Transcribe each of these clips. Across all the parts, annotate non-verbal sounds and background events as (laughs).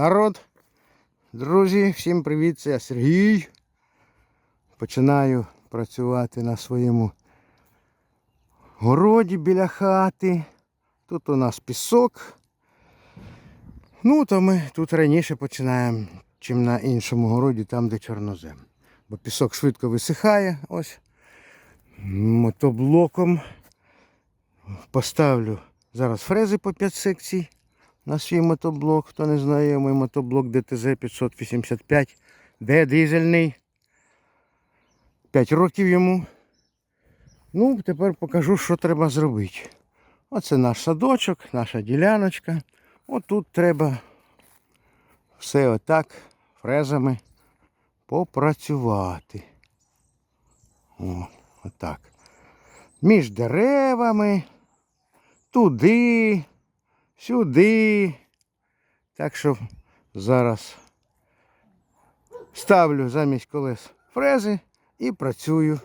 Народ, друзі, всім привіт, це я Сергій. Починаю працювати на своєму городі біля хати. Тут у нас пісок. Ну, то ми тут раніше починаємо, чим на іншому городі, там, де чорнозем. Бо пісок швидко висихає. Ось. Мотоблоком поставлю зараз фрези по 5 секцій на свій мотоблок. Хто не знає, мій мотоблок ДТЗ 585, де дизельний. 5 років йому. Ну, тепер покажу, що треба зробити. Оце наш садочок, наша діляночка. Отут треба все отак фрезами попрацювати. О, отак. Між деревами, туди, сюди. Так що зараз ставлю замість колес фрези і працюю.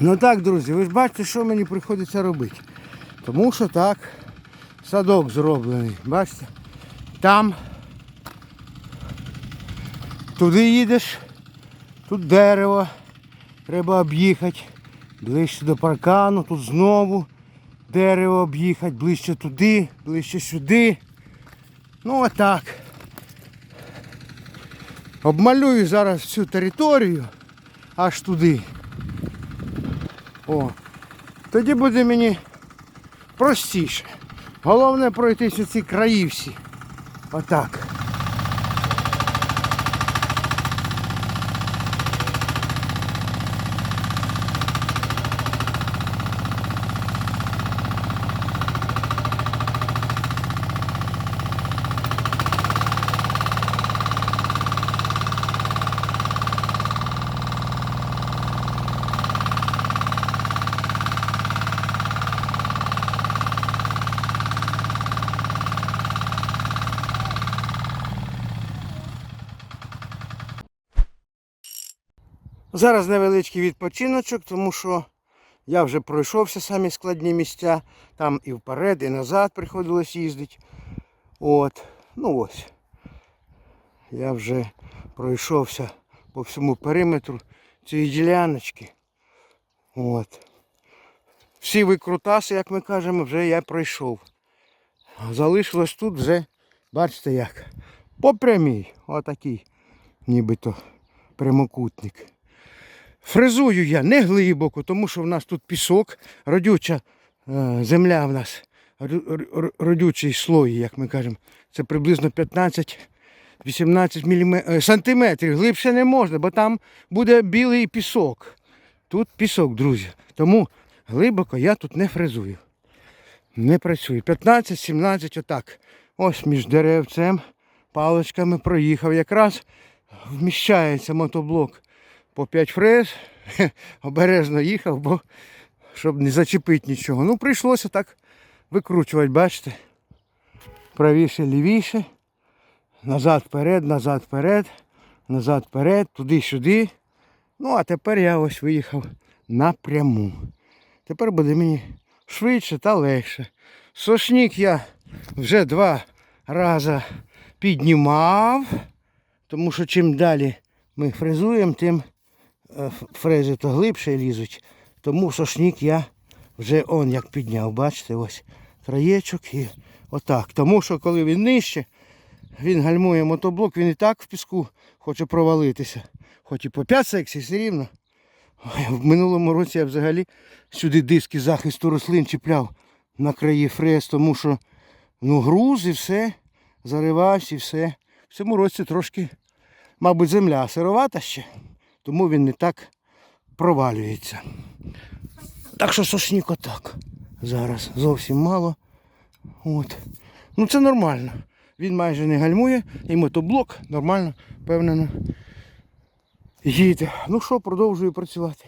Ну так, друзі, ви ж бачите, що мені приходиться робити. Тому що так, садок зроблений. Бачите? Там туди їдеш, тут дерево. Треба об'їхати. Ближче до паркану, тут знову дерево об'їхати, ближче туди, ближче сюди. Ну отак. Обмалюю зараз всю територію аж туди. О. Тоді буде мені простіше. Головне пройтися ці краї всі. Отак. Зараз невеличкий відпочиночок, тому що я вже пройшовся самі складні місця. Там і вперед, і назад приходилось їздити. От. Ну ось. Я вже пройшовся по всьому периметру цієї діляночки. От. Всі викрутаси, як ми кажемо, вже я пройшов. Залишилось тут вже, бачите як, по прямій, отакий, нібито прямокутник. Фрезую я не глибоко, тому що в нас тут пісок, родюча е, земля в нас, родючий слой, як ми кажемо. Це приблизно 15-18 міліме- е, сантиметрів. Глибше не можна, бо там буде білий пісок. Тут пісок, друзі. Тому глибоко я тут не фрезую. Не працюю. 15-17 отак. Ось між деревцем, паличками проїхав. Якраз вміщається мотоблок по 5 фрез. (laughs) Обережно їхав, бо щоб не зачепити нічого. Ну, прийшлося так викручувати, бачите. Правіше, лівіше. Назад вперед, назад вперед, назад вперед, туди-сюди. Ну, а тепер я ось виїхав напряму. Тепер буде мені швидше та легше. Сошник я вже два рази піднімав, тому що чим далі ми фрезуємо, тим фрези то глибше лізуть. Тому сошник я вже он як підняв, бачите, ось краєчок і отак. Тому що коли він нижче, він гальмує мотоблок, він і так в піску хоче провалитися. Хоч і по 5 секцій, все рівно. В минулому році я взагалі сюди диски захисту рослин чіпляв на краї фрез, тому що ну, груз і все, заривався і все. В цьому році трошки, мабуть, земля сировата ще, тому він не так провалюється. Так що сошнік отак. Зараз зовсім мало. От. Ну це нормально. Він майже не гальмує, і мотоблок нормально, впевнено, їде. Ну що, продовжую працювати.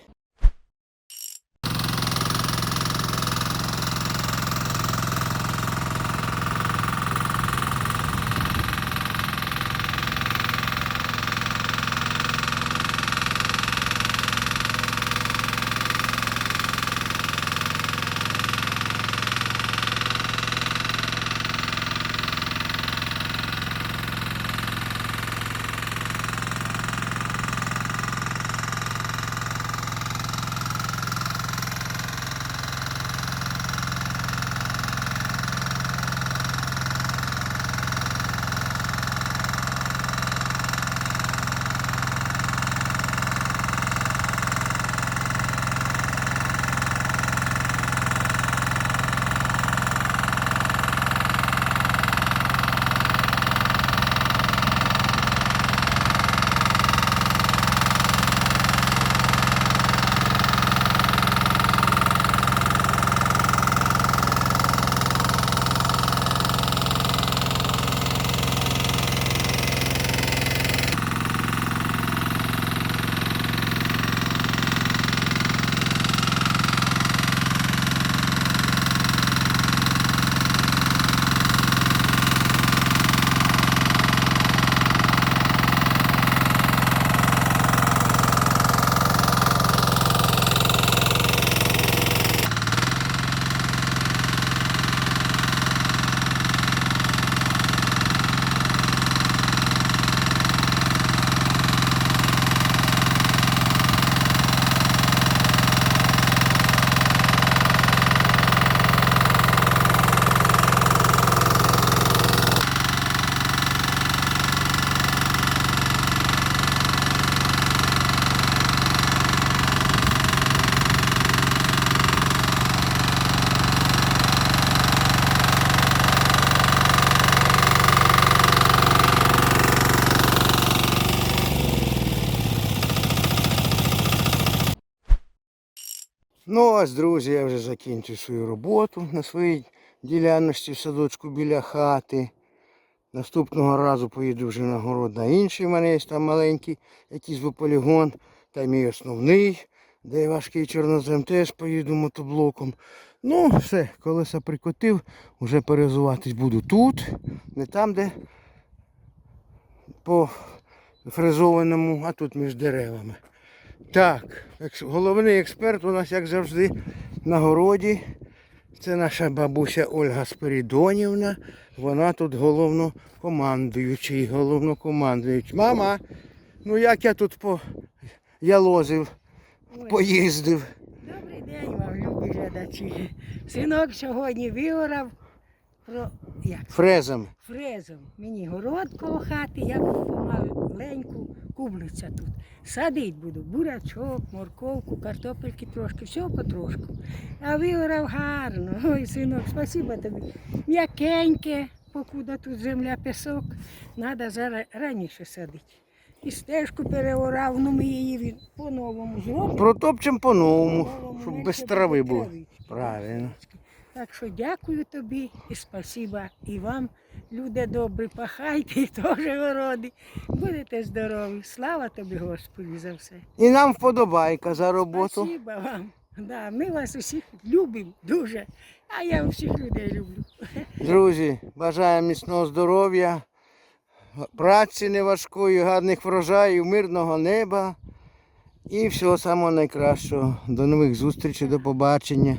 Ось, друзі, я вже закінчив свою роботу на своїй ділянності в садочку біля хати. Наступного разу поїду вже на город на інший. У мене є там маленький якийсь полігон. Та мій основний, де важкий чорнозем, теж поїду мотоблоком. Ну, все, колеса прикотив, вже перезуватись буду тут, не там, де по фрезованому, а тут між деревами. Так, головний експерт у нас, як завжди, на городі. Це наша бабуся Ольга Спирідонівна. Вона тут головнокомандуючий, головнокомандуючий. Мама, ну як я тут по ялозив, Ой, поїздив. Добрий день вам, любі глядачі. Синок сьогодні виорав про як? Фрезом. фрезом. Мені город коло хати, я помаленьку кублиця тут. Садить буду бурячок, морковку, картопельки трошки, всього потрошку. А виорав гарно. (laughs) Ой, синок, спасибо тобі. М'якеньке, покуда тут земля пісок, треба зараз раніше садити. І стежку переорав, ну ми її по-новому зробимо. Протопчем по-новому, По-новому, щоб без трави було. Правильно. Так що дякую тобі і спасіба і вам, люди добрі, пахайте (laughs) і теж городи. Будете здорові. Слава тобі, Господи, за все. І нам вподобайка за роботу. Спасибо вам. Да, ми вас усіх любимо дуже, а я усіх людей люблю. (laughs) Друзі, бажаю міцного здоров'я, праці неважкої, гарних врожаїв, мирного неба і всього самого найкращого. До нових зустрічей, до побачення.